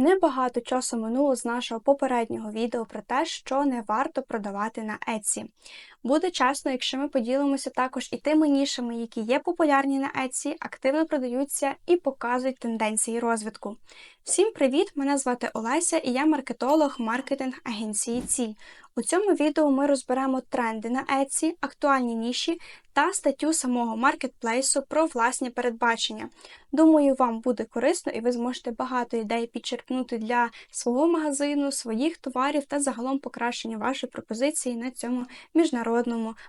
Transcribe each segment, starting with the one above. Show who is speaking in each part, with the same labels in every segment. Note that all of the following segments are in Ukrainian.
Speaker 1: Небагато часу минуло з нашого попереднього відео про те, що не варто продавати на Etsy. Буде чесно, якщо ми поділимося також і тими нішами, які є популярні на Etsy, активно продаються і показують тенденції розвитку. Всім привіт! Мене звати Олеся і я маркетолог маркетинг агенції Ці. У цьому відео ми розберемо тренди на Etsy, актуальні ніші та статтю самого маркетплейсу про власні передбачення. Думаю, вам буде корисно і ви зможете багато ідей підчеркнути для свого магазину, своїх товарів та загалом покращення вашої пропозиції на цьому міжнародному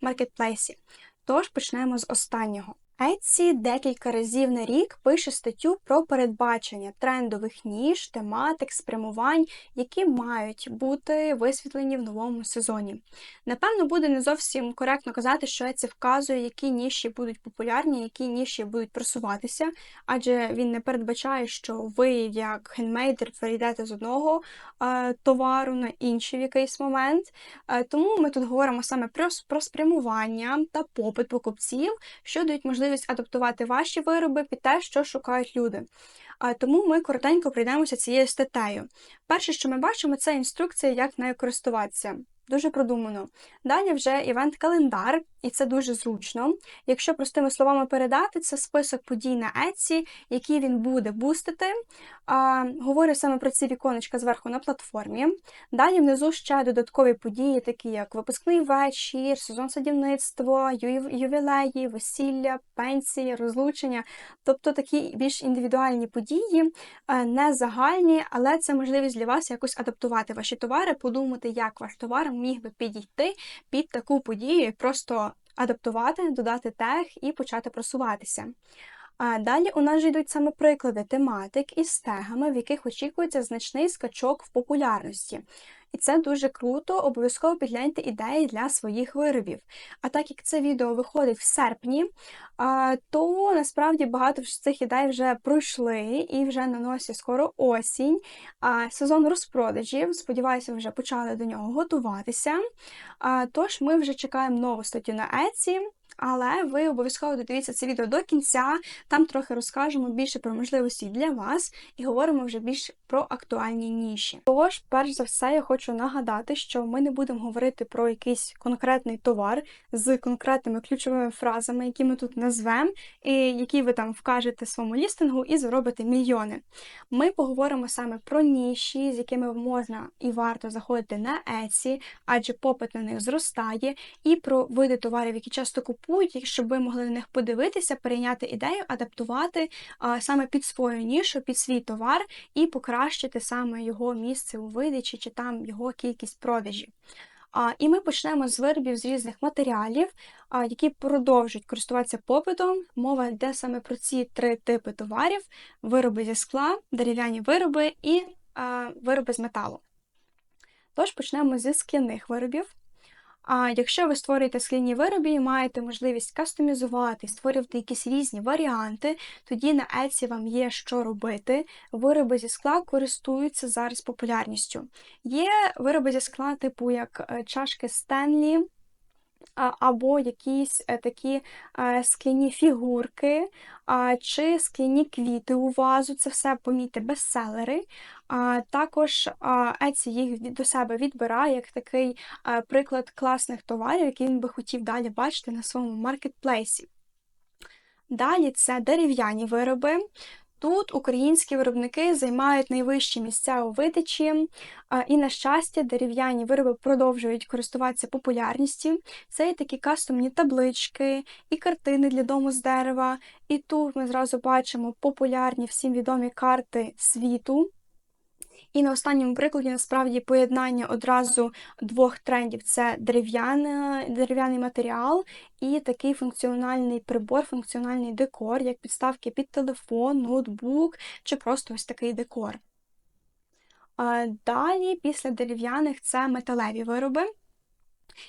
Speaker 1: маркетплейсі. Тож почнемо з останнього. Etsy декілька разів на рік пише статтю про передбачення трендових ніж, тематик, спрямувань, які мають бути висвітлені в новому сезоні. Напевно, буде не зовсім коректно казати, що Etsy вказує, які ніші будуть популярні, які ніші будуть просуватися, адже він не передбачає, що ви, як хендмейдер, перейдете з одного е, товару на інший в якийсь момент. Е, тому ми тут говоримо саме про, про спрямування та попит покупців, що дають можливість можливість адаптувати ваші вироби під те, що шукають люди. Тому ми коротенько пройдемося цією статтею. Перше, що ми бачимо, це інструкція, як нею користуватися. Дуже продумано. Далі вже івент-календар, і це дуже зручно. Якщо простими словами передати, це список подій на Etsy, які він буде бустити. А, Говорю саме про ці віконечка зверху на платформі. Далі внизу ще додаткові події, такі як випускний вечір, сезон садівництва, ювілеї, весілля, пенсії, розлучення, тобто такі більш індивідуальні події, не загальні, але це можливість для вас якось адаптувати ваші товари, подумати, як ваш товар міг би підійти під таку подію, і просто адаптувати, додати тег і почати просуватися. А далі у нас йдуть саме приклади тематик із тегами, в яких очікується значний скачок в популярності. І це дуже круто, обов'язково підгляньте ідеї для своїх виробів. А так як це відео виходить в серпні, то насправді багато з цих ідей вже пройшли і вже на носі скоро осінь. Сезон розпродажів, сподіваюся, вже почали до нього готуватися. Тож ми вже чекаємо нову статтю на Etsy. Але ви обов'язково додивіться це відео до кінця, там трохи розкажемо більше про можливості для вас і говоримо вже більш про актуальні ніші. Тож, перш за все, я хочу нагадати, що ми не будемо говорити про якийсь конкретний товар з конкретними ключовими фразами, які ми тут назвемо, і які ви там вкажете своєму лістингу і заробите мільйони. Ми поговоримо саме про ніші, з якими можна і варто заходити на Etsy, адже попит на них зростає, і про види товарів, які часто купують купують, щоб ви могли на них подивитися, перейняти ідею, адаптувати саме під свою нішу, під свій товар і покращити саме його місце у видачі чи там його кількість продажів. І ми почнемо з виробів з різних матеріалів, які продовжують користуватися попитом. Мова йде саме про ці три типи товарів: вироби зі скла, дерев'яні вироби і вироби з металу. Тож почнемо зі скляних виробів. А якщо ви створюєте скляні вироби і маєте можливість кастомізувати, створювати якісь різні варіанти, тоді на Etsy вам є що робити. Вироби зі скла користуються зараз популярністю. Є вироби зі скла, типу як е, чашки Стенлі або якісь е, такі е, скляні фігурки, чи скляні квіти у вазу. Це все, помітьте, бестселери. Також Etsy їх до себе відбирає як такий е, приклад класних товарів, які він би хотів далі бачити на своєму маркетплейсі. Далі це дерев'яні вироби. Тут українські виробники займають найвищі місця у видачі, і, на щастя, дерев'яні вироби продовжують користуватися популярністю. Це і такі кастомні таблички, і картини для дому з дерева. І тут ми зразу бачимо популярні всім відомі карти світу. І на останньому прикладі насправді поєднання одразу двох трендів: це дерев'яний матеріал і такий функціональний прибор, функціональний декор, як підставки під телефон, ноутбук чи просто ось такий декор. Далі, після дерев'яних, це металеві вироби.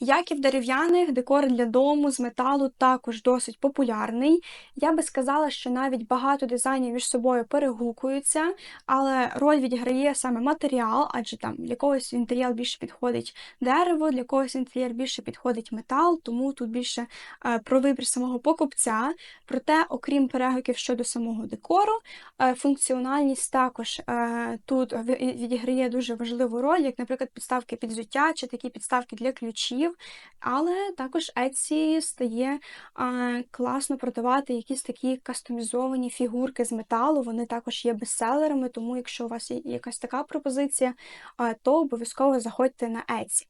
Speaker 1: Як і в дерев'яних, декор для дому з металу також досить популярний. Я би сказала, що навіть багато дизайнів між собою перегукуються, але роль відіграє саме матеріал, адже там для когось інтер'єр більше підходить дерево, для когось інтер'єр більше підходить метал, тому тут більше е, про вибір самого покупця. Проте, окрім перегуків щодо самого декору, е, функціональність також е, тут відіграє дуже важливу роль, як, наприклад, підставки під взуття чи такі підставки для ключів глядачів, але також Etsy стає а, класно продавати якісь такі кастомізовані фігурки з металу. Вони також є бестселерами, тому якщо у вас є якась така пропозиція, а, то обов'язково заходьте на Etsy.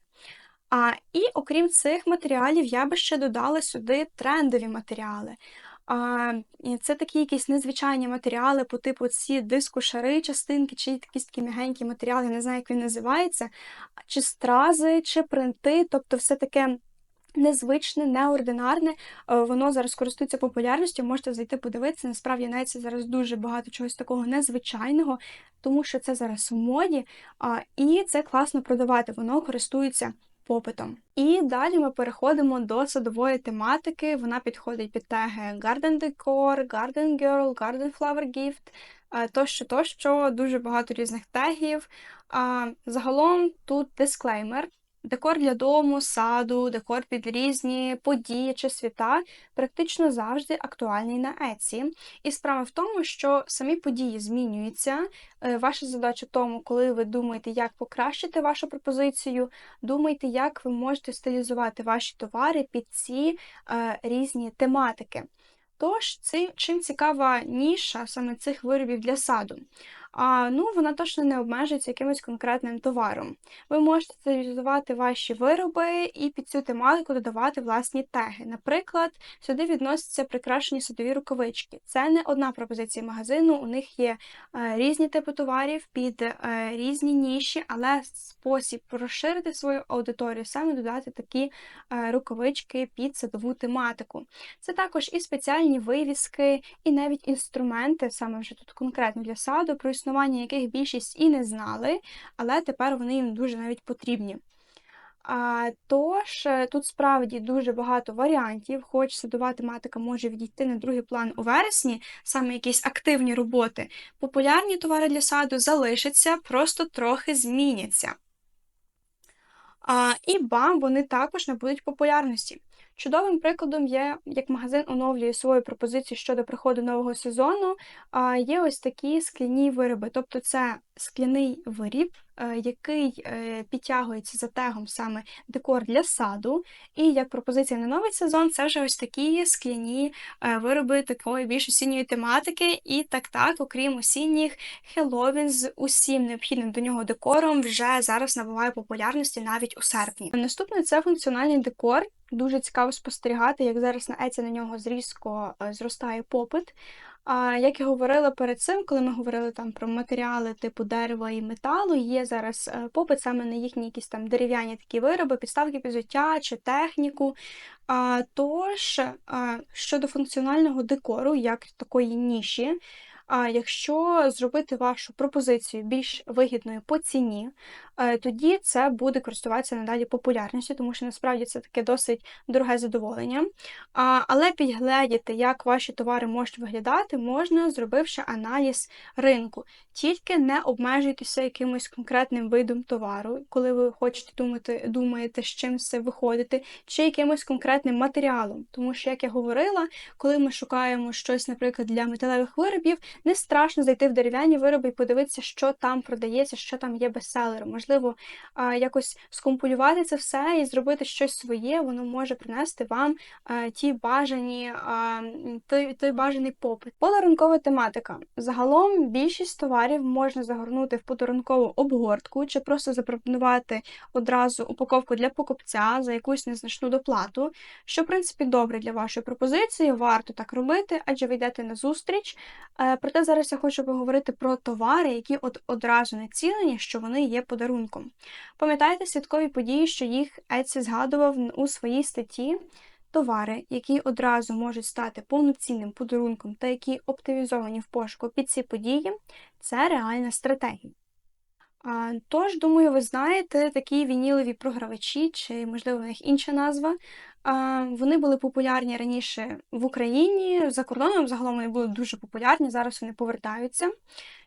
Speaker 1: А, І окрім цих матеріалів, я би ще додала сюди трендові матеріали. Це такі якісь незвичайні матеріали по типу ці диску-шари, частинки, чи якісь такі м'ягенькі матеріали, не знаю, як він називається, чи стрази, чи принти, тобто все таке. Незвичне, неординарне, воно зараз користується популярністю, можете зайти подивитися. Насправді навіть зараз дуже багато чогось такого незвичайного, тому що це зараз в моді, і це класно продавати, воно користується попитом. І далі ми переходимо до садової тематики. Вона підходить під теги Garden Decor, Garden Girl, Garden Flower Gift, е, тощо, тощо, дуже багато різних тегів. Загалом тут дисклеймер. Декор для дому, саду, декор під різні події чи свята практично завжди актуальний на Etsy. І справа в тому, що самі події змінюються. Е, ваша задача в тому, коли ви думаєте, як покращити вашу пропозицію, думайте, як ви можете стилізувати ваші товари під ці е, різні тематики. Тож, це, чим цікава ніша саме цих виробів для саду? А ну вона точно не обмежується якимось конкретним товаром. Ви можете стилізувати ваші вироби і під цю тематику додавати власні теги. Наприклад, сюди відносяться прикрашені садові рукавички. Це не одна пропозиція магазину, у них є е, різні типи товарів під е, різні ніші, але спосіб розширити свою аудиторію, саме додати такі е, рукавички під садову тематику. Це також і спеціальні вивіски, і навіть інструменти, саме вже тут конкретно для саду існування яких більшість і не знали, але тепер вони їм дуже навіть потрібні. А, Тож, е, тут справді дуже багато варіантів, хоч садова тематика може відійти на другий план у вересні, саме якісь активні роботи. Популярні товари для саду залишаться, просто трохи зміняться. А, І бам, вони також набудуть популярності. Чудовим прикладом є, як магазин оновлює свою пропозицію щодо приходу нового сезону. Є ось такі скляні вироби, тобто це скляний виріб, який е, підтягується за тегом саме декор для саду. І як пропозиція на новий сезон, це вже ось такі скляні е, вироби такої більш осінньої тематики. І так так, окрім осінніх, Хеллоуін з усім необхідним до нього декором вже зараз набуває популярності навіть у серпні. Наступне це функціональний декор. Дуже цікаво спостерігати, як зараз на Еці на нього зрізко зростає попит. А як я говорила перед цим, коли ми говорили там про матеріали типу дерева і металу, є зараз е, попит саме на їхні якісь там дерев'яні такі вироби, підставки підзуття чи техніку. А, Тож, а, щодо функціонального декору, як такої ніші, а якщо зробити вашу пропозицію більш вигідною по ціні, е, тоді це буде користуватися надалі популярністю, тому що насправді це таке досить дороге задоволення. Але підгледіти, як ваші товари можуть виглядати, можна, зробивши аналіз ринку. Тільки не обмежуйтеся якимось конкретним видом товару, коли ви хочете думати, думаєте, з чим все виходити, чи якимось конкретним матеріалом. Тому що, як я говорила, коли ми шукаємо щось, наприклад, для металевих виробів, не страшно зайти в дерев'яні вироби і подивитися, що там продається, що там є бестселером. Можливо, якось скомпулювати це все і зробити щось своє, воно може принести вам ті бажані, той, той бажаний попит. Подарункова тематика. Загалом більшість товарів можна загорнути в подарункову обгортку чи просто запропонувати одразу упаковку для покупця за якусь незначну доплату, що, в принципі, добре для вашої пропозиції, варто так робити, адже ви йдете на зустріч. Проте зараз я хочу поговорити про товари, які от одразу націлені, що вони є подарунком. Пам'ятаєте святкові події, що їх Etsy згадував у своїй статті. Товари, які одразу можуть стати повноцінним подарунком та які оптимізовані в пошуку під ці події, це реальна стратегія. Тож, думаю, ви знаєте такі вінілові програвачі, чи, можливо, в них інша назва. Вони були популярні раніше в Україні, за кордоном загалом вони були дуже популярні, зараз вони повертаються.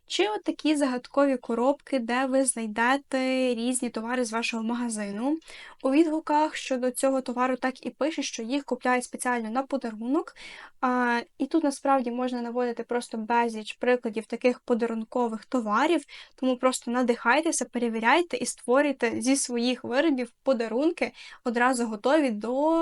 Speaker 1: Чи от такі загадкові коробки, де ви знайдете різні товари з вашого магазину. У відгуках щодо цього товару так і пише, що їх купляють спеціально на подарунок. А, І тут насправді можна наводити просто безліч прикладів таких подарункових товарів, тому просто надихайтеся, перевіряйте і створюйте зі своїх виробів подарунки одразу готові до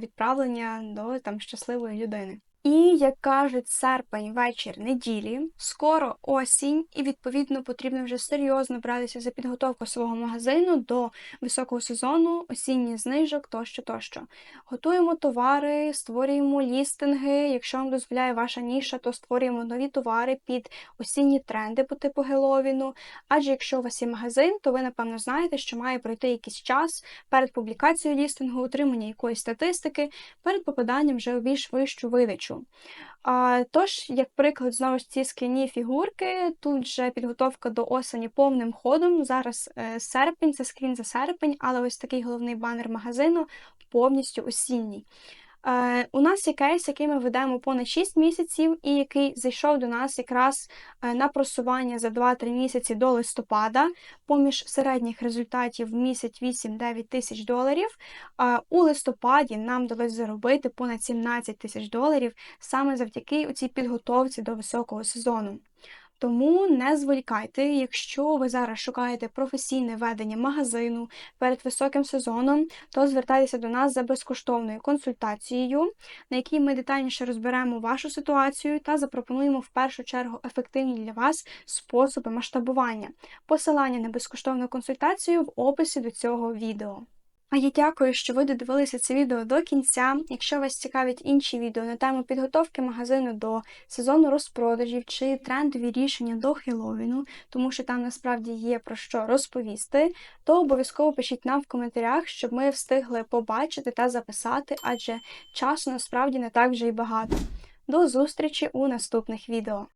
Speaker 1: відправлення до там щасливої людини. І, як кажуть, серпень, вечір неділі, скоро осінь, і відповідно потрібно вже серйозно братися за підготовку свого магазину до високого сезону, осінніх знижок тощо тощо. Готуємо товари, створюємо лістинги. Якщо вам дозволяє ваша ніша, то створюємо нові товари під осінні тренди по типу Геловіну. Адже якщо у вас є магазин, то ви напевно знаєте, що має пройти якийсь час перед публікацією лістингу, отримання якоїсь статистики, перед попаданням вже у більш вищу видачу. А, Тож, як приклад, знову ж ці скляні фігурки, тут вже підготовка до осені повним ходом. Зараз е, серпень, це скрін за серпень, але ось такий головний банер магазину повністю осінній. Е, У нас є кейс, який ми ведемо понад 6 місяців, і який зайшов до нас якраз е, на просування за 2-3 місяці до листопада, поміж середніх результатів в місяць 8-9 тисяч доларів. У листопаді нам вдалося заробити понад 17 тисяч доларів саме завдяки цій підготовці до високого сезону. Тому не зволікайте, якщо ви зараз шукаєте професійне ведення магазину перед високим сезоном, то звертайтеся до нас за безкоштовною консультацією, на якій ми детальніше розберемо вашу ситуацію та запропонуємо в першу чергу ефективні для вас способи масштабування. Посилання на безкоштовну консультацію в описі до цього відео. А я дякую, що ви додивилися це відео до кінця. Якщо вас цікавлять інші відео на тему підготовки магазину до сезону розпродажів чи трендові рішення до Хеллоуіну, тому що там насправді є про що розповісти, то обов'язково пишіть нам в коментарях, щоб ми встигли побачити та записати, адже часу насправді не так вже й багато. До зустрічі у наступних відео.